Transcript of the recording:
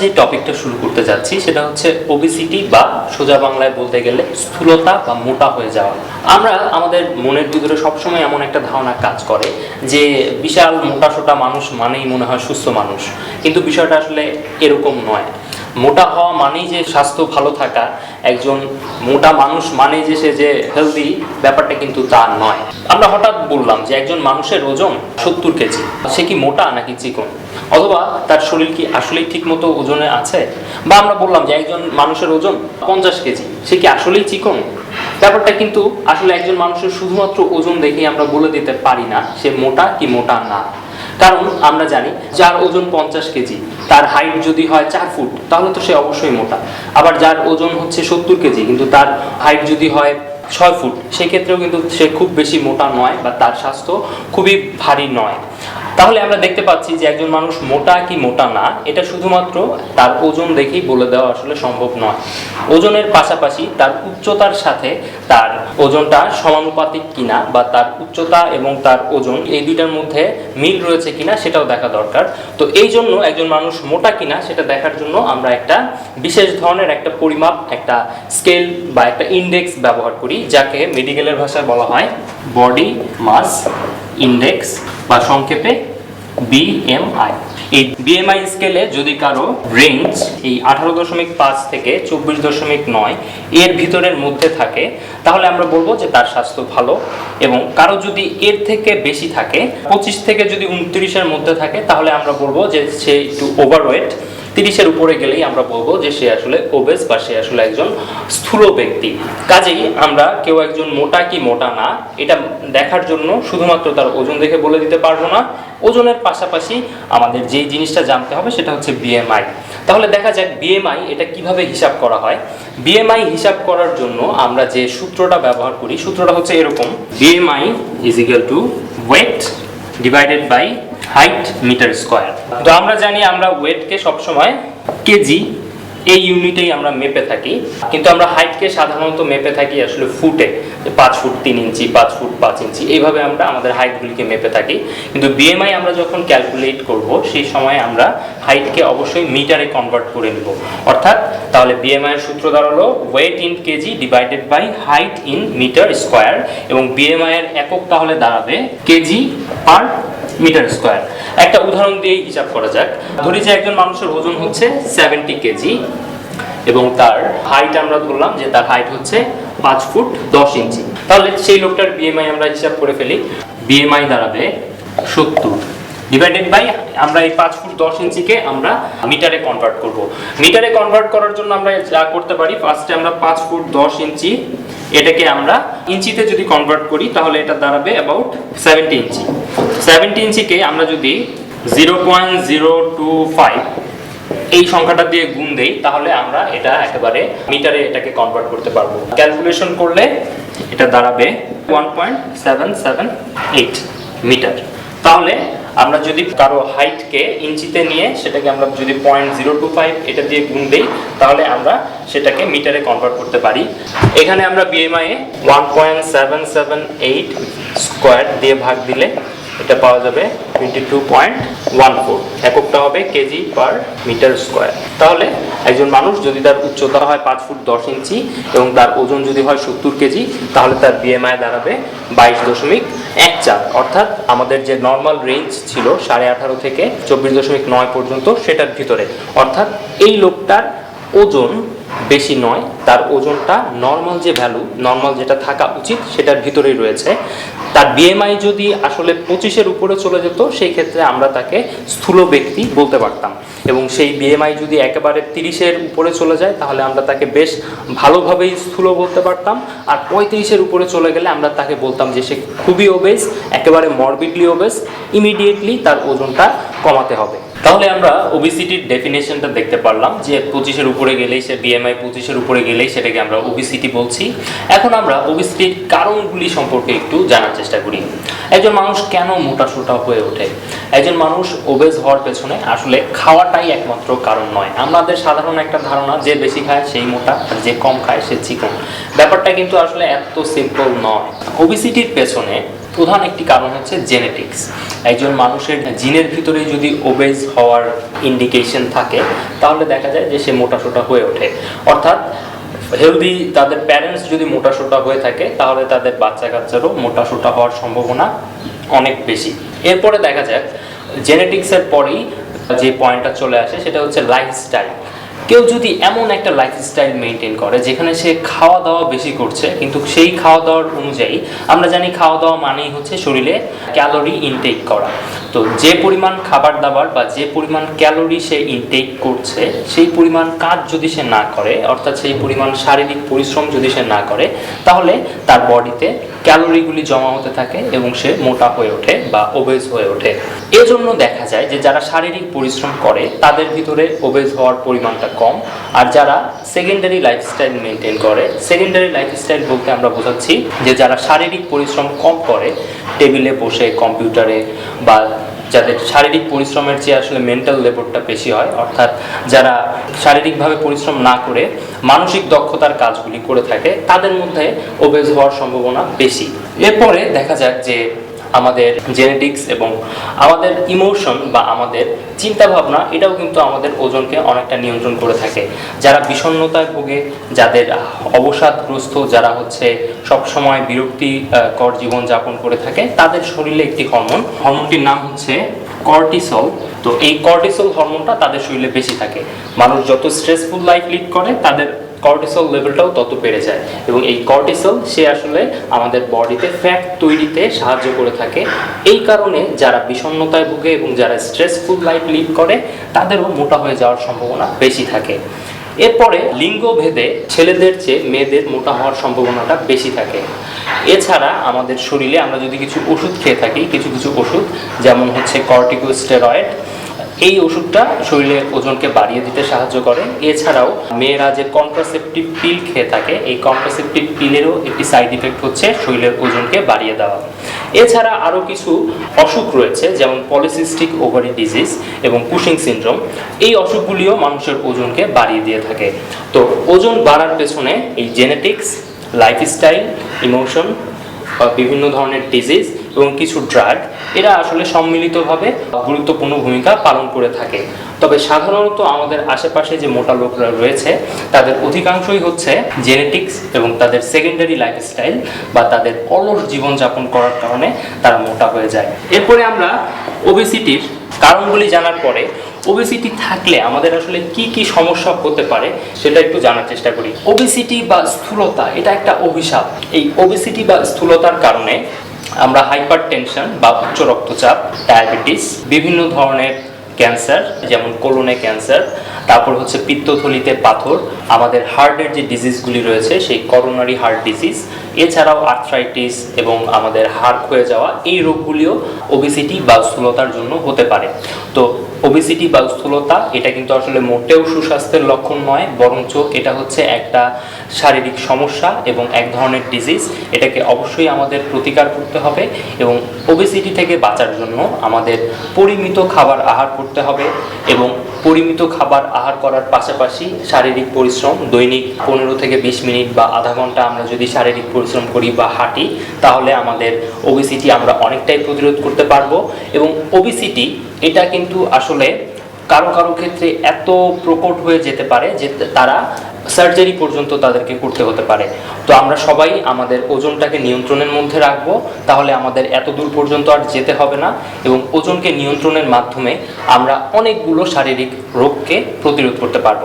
যে টপিকটা শুরু করতে যাচ্ছি, সেটা হচ্ছে ওবিসিটি বা সোজা বাংলায় বলতে গেলে স্থূলতা বা মোটা হয়ে যাওয়া। আমরা আমাদের মনের ভিতরে সবসময় এমন একটা ধারণা কাজ করে যে বিশাল মোটা সোটা মানুষ মানেই মনে হয় সুস্থ মানুষ। কিন্তু বিষয়টা আসলে এরকম নয়। মোটা হওয়া মানেই যে স্বাস্থ্য ভালো থাকা, একজন মোটা মানুষ মানে যে সে যে হেলদি ব্যাপারটা কিন্তু তা নয়। আমরা হঠাৎ বললাম যে একজন মানুষের ওজন সত্তর কেজি, সে কি মোটা নাকি চিকন? অথবা তার শরীর কি আসলেই ঠিক মতো ওজনে আছে? বা আমরা বললাম যে একজন মানুষের ওজন পঞ্চাশ কেজি, সে কি আসলেই চিকন? ব্যাপারটা কিন্তু আসলে একজন মানুষের শুধুমাত্র ওজন দেখেই আমরা বলে দিতে পারি না, সে মোটা কি মোটা না। কারণ আমরা জানি যার ওজন পঞ্চাশ কেজি, তার হাইট যদি হয় চার ফুট, তাহলে তো সে অবশ্যই মোটা। আবার যার ওজন হচ্ছে সত্তর কেজি, কিন্তু তার হাইট যদি হয় ছয় ফুট, সেক্ষেত্রেও কিন্তু সে খুব বেশি মোটা নয় বা তার স্বাস্থ্য খুবই ভারী নয়। তাহলে আমরা দেখতে পাচ্ছি যে একজন মানুষ মোটা কি মোটা না, এটা শুধুমাত্র তার ওজন দেখেই বলে দেওয়া আসলে সম্ভব নয়। ওজনের পাশাপাশি তার উচ্চতার সাথে তার ওজনটা সমানুপাতিক কিনা বা তার উচ্চতা এবং তার ওজন এই দুইটার মধ্যে মিল রয়েছে কিনা সেটাও দেখা দরকার। তো এই জন্য একজন মানুষ মোটা কিনা সেটা দেখার জন্য আমরা একটা বিশেষ ধরনের একটা পরিমাপ, একটা স্কেল বা একটা ইন্ডেক্স ব্যবহার করি, যাকে মেডিকেলের ভাষায় বলা হয় বডি মাস ইন্ডেক্স বা সংক্ষেপে বিএমআই এই বিএমআই স্কেলে যদি কারও রেঞ্জ এই আঠারো দশমিক পাঁচ থেকে চব্বিশ দশমিক নয় এর ভিতরের মধ্যে থাকে, তাহলে আমরা বলব যে তার স্বাস্থ্য ভালো এবং কারও যদি এর থেকে বেশি থাকে, পঁচিশ থেকে যদি উনত্রিশের মধ্যে থাকে, তাহলে আমরা বলব যে সে একটু ওভারওয়েট তিরিশের উপরে গেলেই আমরা বলব যে সে আসলে ওবেস বা সে আসলে একজন স্থূল ব্যক্তি। কাজেই আমরা কেউ একজন মোটা কি মোটা না, এটা দেখার জন্য শুধুমাত্র তার ওজন দেখে বলে দিতে পারব না। ওজনের পাশাপাশি আমাদের যেই জিনিসটা জানতে হবে সেটা হচ্ছে বিএমআই তাহলে দেখা যাক বিএমআই এটা কীভাবে হিসাব করা হয়। বিএমআই হিসাব করার জন্য আমরা যে সূত্রটা ব্যবহার করি, সূত্রটা হচ্ছে এরকম। BMI is equal to weight divided by height meter square তো আমরা জানি আমরা ওয়েটকে সবসময় কেজি এই ইউনিটেই আমরা মেপে থাকি। কিন্তু আমরা হাইটকে সাধারণত মেপে থাকি আসলে ফুটে। পাঁচ ফুট তিন ইঞ্চি, পাঁচ ফুট পাঁচ ইঞ্চি, এইভাবে আমরা আমাদের হাইটগুলিকে মেপে থাকি। কিন্তু বিএমআই আমরা যখন ক্যালকুলেট করব, সেই সময় আমরা হাইটকে অবশ্যই মিটারে কনভার্ট করে নিব। অর্থাৎ তাহলে বিএমআই এর সূত্র দাঁড়াল weight in KG divided by height in meter square এবং বিএমআই এর একক তাহলে দাঁড়াবে কেজি পার মিটার স্কোয়ার। একটা উদাহরণ দিয়ে হিসাব করা যাক। ধরি যে একজন মানুষের ওজন হচ্ছে সেভেন্টি কেজি এবং তার হাইট আমরা ধরলাম যে তার হাইট হচ্ছে পাঁচ ফুট দশ ইঞ্চি। তাহলে সেই লোকটার বিএমআই আমরা হিসাব করে ফেলি। বিএমআই দাঁড়াবে সত্তর। ডিভাইডেড বাই আমরা এই পাঁচ ফুট দশ ইঞ্চিকে আমরা মিটারে কনভার্ট করব। মিটারে কনভার্ট করার জন্য আমরা যা করতে পারি ফার্স্টে আমরা পাঁচ ফুট দশ ইঞ্চি এটাকে আমরা ইঞ্চিতে যদি কনভার্ট করি, তাহলে এটা দাঁড়াবে অ্যাবাউট সেভেন্টি ইঞ্চি। সেভেন্টি ইঞ্চিকে আমরা যদি zero point zero two five এই সংখ্যাটা দিয়ে গুণ দেই, তাহলে আমরা এটা একেবারে মিটারে এটাকে কনভার্ট করতে পারব। ক্যালকুলেশন করলে এটা দাঁড়াবে one point seven seven eight meter. তাহলে আমরা যদি কারও হাইটকে ইঞ্চিতে নিয়ে সেটাকে আমরা যদি পয়েন্ট জিরো টু ফাইভ এটা দিয়ে গুণ দিই, তাহলে আমরা সেটাকে মিটারে কনভার্ট করতে পারি। এখানে আমরা বিএমআই এ one point seven seven eight square দিয়ে ভাগ দিলে এটা পাওয়া যাবে twenty two point one four এককটা হবে কেজি পার মিটার স্কোয়ার তাহলে একজন মানুষ যদি তার উচ্চতা হয় পাঁচ ফুট দশ ইঞ্চি এবং তার ওজন যদি হয় সত্তর কেজি তাহলে তার বিএমআই দাঁড়াবে বাইশ দশমিক এক চার। অর্থাৎ আমাদের যে নর্মাল রেঞ্জ ছিল সাড়ে আঠারো থেকে চব্বিশ দশমিক নয় পর্যন্ত, সেটার ভিতরে। অর্থাৎ এই লোকটার ওজন বেশি নয়, তার ওজনটা নর্মাল যে ভ্যালু নর্মাল যেটা থাকা উচিত, সেটার ভিতরেই রয়েছে। তার বিএমআই যদি আসলে পঁচিশের উপরে চলে যেত, সেই ক্ষেত্রে আমরা তাকে স্থূল ব্যক্তি বলতে পারতাম। এবং সেই বিএমআই যদি একেবারে তিরিশের উপরে চলে যায়, তাহলে আমরা তাকে বেশ ভালোভাবেই স্থূল বলতে পারতাম। আর পঁয়ত্রিশের উপরে চলে গেলে আমরা তাকে বলতাম যে সে খুবই ওবেস একেবারে মরবিডলি ওবেস ইমিডিয়েটলি তার ওজনটা কমাতে হবে। তাহলে আমরা ওবিসিটির ডেফিনেশনটা দেখতে পারলাম যে পঁচিশের উপরে গেলেই সে বিএমআই পঁচিশের উপরে গেলেই সেটাকে আমরা ওবিসিটি বলছি। এখন আমরা ওবিসিটির কারণগুলি সম্পর্কে একটু জানার চেষ্টা করি। একজন মানুষ কেন মোটা সোটা হয়ে ওঠে? একজন মানুষ ওবেজ হওয়ার পেছনে আসলে খাওয়াটাই একমাত্র কারণ নয়। আমাদের সাধারণ একটা ধারণা, যে বেশি খায় সেই মোটা আর যে কম খায় সে চিকন। ব্যাপারটা কিন্তু আসলে এত সিম্পল নয়। ওবিসিটির পেছনে প্রধান একটি কারণ হচ্ছে জেনেটিক্স একজন মানুষের জিনের ভিতরে যদি ওবেজ হওয়ার ইন্ডিকেশন থাকে, তাহলে দেখা যায় যে সে মোটাসোটা হয়ে ওঠে। অর্থাৎ হেলদি তাদের প্যারেন্টস যদি মোটাসোটা হয়ে থাকে, তাহলে তাদের বাচ্চা কাচ্চারও মোটাসোটা হওয়ার সম্ভাবনা অনেক বেশি। এরপরে দেখা যাক জেনেটিক্সের পরেই যে পয়েন্টটা চলে আসে, সেটা হচ্ছে লাইফস্টাইল কেউ যদি এমন একটা লাইফস্টাইল মেনটেন করে যেখানে সে খাওয়া দাওয়া বেশি করছে, কিন্তু সেই খাওয়া দাওয়ার অনুযায়ী আমরা জানি খাওয়া দাওয়া মানেই হচ্ছে শরীরে ক্যালোরি ইনটেক করা। তো যে পরিমাণ খাবার দাবার বা যে পরিমাণ ক্যালোরি সে ইনটেক করছে, সেই পরিমাণ কাজ যদি সে না করে, অর্থাৎ সেই পরিমাণ শারীরিক পরিশ্রম যদি সে না করে, তাহলে তার বডিতে ক্যালোরিগুলি জমা হতে থাকে এবং সে মোটা হয়ে ওঠে বা ওবেজ হয়ে ওঠে। এজন্য দেখা যায় যে যারা শারীরিক পরিশ্রম করে, তাদের ভিতরে ওবেজ হওয়ার পরিমাণটা কম। আর যারা সেকেন্ডারি লাইফস্টাইল মেনটেন করে সেকেন্ডারি লাইফস্টাইল বলতে আমরা বোঝাচ্ছি যে যারা শারীরিক পরিশ্রম কম করে, টেবিলে বসে, কম্পিউটারে বা যাদের শারীরিক পরিশ্রমের চেয়ে আসলে মেন্টাল লেবারটা বেশি হয়, অর্থাৎ যারা শারীরিকভাবে পরিশ্রম না করে মানসিক দক্ষতার কাজগুলি করে থাকে, তাদের মধ্যে ওবেজ হওয়ার সম্ভাবনা বেশি। এরপরে দেখা যাক যে আমাদের জেনেটিক্স এবং আমাদের ইমোশন বা আমাদের চিন্তা ভাবনা এটাও কিন্তু আমাদের ওজনকে অনেকটা নিয়ন্ত্রণ করে থাকে। যারা বিষণ্ণতায় ভোগে, যাদের অবসাদগ্রস্ত, যারা হচ্ছে সবসময় বিরক্তিকর জীবন যাপন করে থাকে, তাদের শরীরে একটি হরমোন হরমোনটির নাম হচ্ছে কর্টিসল তো এই কর্টিসল হরমোনটা তাদের শরীরে বেশি থাকে। মানুষ যত স্ট্রেসফুল লাইফ লিড করে, তাদের কর্টিসল লেভেলটাও তত বেড়ে যায় এবং এই কর্টিসল সে আসলে আমাদের বডিতে ফ্যাট তৈরিতে সাহায্য করে থাকে। এই কারণে যারা বিষণ্ণতায় ভুগে এবং যারা স্ট্রেসফুল লাইফ লিড করে, তাদেরও মোটা হয়ে যাওয়ার সম্ভাবনা বেশি থাকে। এরপরে লিঙ্গ ভেদে ছেলেদের চেয়ে মেয়েদের মোটা হওয়ার সম্ভাবনাটা বেশি থাকে। এছাড়া আমাদের শরীরে আমরা যদি কিছু ওষুধ খেয়ে থাকি, কিছু কিছু ওষুধ, যেমন হচ্ছে কর্টিকোস্টেরয়েড এই ওষুধটা শরীরের ওজনকে বাড়িয়ে দিতে সাহায্য করে। এছাড়াও মেয়েরা যে কন্ট্রাসেপটিভ পিল খেয়ে থাকে, এই কন্ট্রাসেপটিভ পিলেরও একটি সাইড ইফেক্ট হচ্ছে শরীরের ওজনকে বাড়িয়ে দেওয়া। এছাড়া আরও কিছু অসুখ রয়েছে, যেমন পলিসিস্টিক ওভারি ডিজিজ এবং কুশিং সিনড্রোম এই অসুখগুলিও মানুষের ওজনকে বাড়িয়ে দিয়ে থাকে। তো ওজন বাড়ার পেছনে এই জেনেটিক্স লাইফস্টাইল ইমোশন বিভিন্ন ধরনের ডিজিজ এবং কিছু ড্রাগ এরা আসলে সম্মিলিতভাবে গুরুত্বপূর্ণ ভূমিকা পালন করে থাকে। তবে সাধারণত আমাদের আশেপাশে যে মোটা লোকরা রয়েছে, তাদের অধিকাংশই হচ্ছে জেনেটিক্স এবং তাদের সেকেন্ডারি লাইফস্টাইল বা তাদের অলস জীবনযাপন করার কারণে তারা মোটা হয়ে যায়। এরপরে আমরা ওবেসিটির কারণগুলি জানার পরে ওবেসিটি থাকলে আমাদের আসলে কি কি সমস্যা হতে পারে সেটা একটু জানার চেষ্টা করি। ওবেসিটি বা স্থূলতা, এটা একটা অভিশাপ। এই ওবেসিটি বা স্থূলতার কারণে আমরা হাইপার টেনশন বা উচ্চ রক্তচাপ ডায়াবেটিস বিভিন্ন ধরনের ক্যান্সার যেমন কোলনে ক্যান্সার তারপর হচ্ছে পিত্তথলিতে পাথর, আমাদের হার্টের যে ডিজিজগুলি রয়েছে, সেই করোনারি হার্ট ডিজিজ এছাড়াও আর্থ্রাইটিস এবং আমাদের হাড় ক্ষয়ে যাওয়া এই রোগগুলিও ওবেসিটি বা স্থূলতার জন্য হতে পারে। তো ওবেসিটি বা স্থূলতা, এটা কিন্তু আসলে মোটেও সুস্বাস্থ্যের লক্ষণ নয়, বরঞ্চ এটা হচ্ছে একটা শারীরিক সমস্যা এবং এক ধরনের ডিজিজ এটাকে অবশ্যই আমাদের প্রতিকার করতে হবে এবং ওবেসিটি থেকে বাঁচার জন্য আমাদের পরিমিত খাবার আহার করতে হবে এবং পরিমিত খাবার আহার করার পাশাপাশি শারীরিক পরিশ্রম, দৈনিক পনেরো থেকে বিশ মিনিট বা আধা ঘণ্টা আমরা যদি শারীরিক পরিশ্রম করি বা হাঁটি, তাহলে আমাদের ওবিসিটি আমরা অনেকটাই প্রতিরোধ করতে পারব এবং ওবিসিটি এটা কিন্তু আসলে কারও কারও ক্ষেত্রে এত প্রকট হয়ে যেতে পারে যে তারা সার্জারি পর্যন্ত তাদেরকে করতে হতে পারে। তো আমরা সবাই আমাদের ওজনটাকে নিয়ন্ত্রণের মধ্যে রাখব, তাহলে আমাদের এত দূর পর্যন্ত আর যেতে হবে না এবং ওজনকে নিয়ন্ত্রণের মাধ্যমে আমরা অনেকগুলো শারীরিক রোগকে প্রতিরোধ করতে পারব।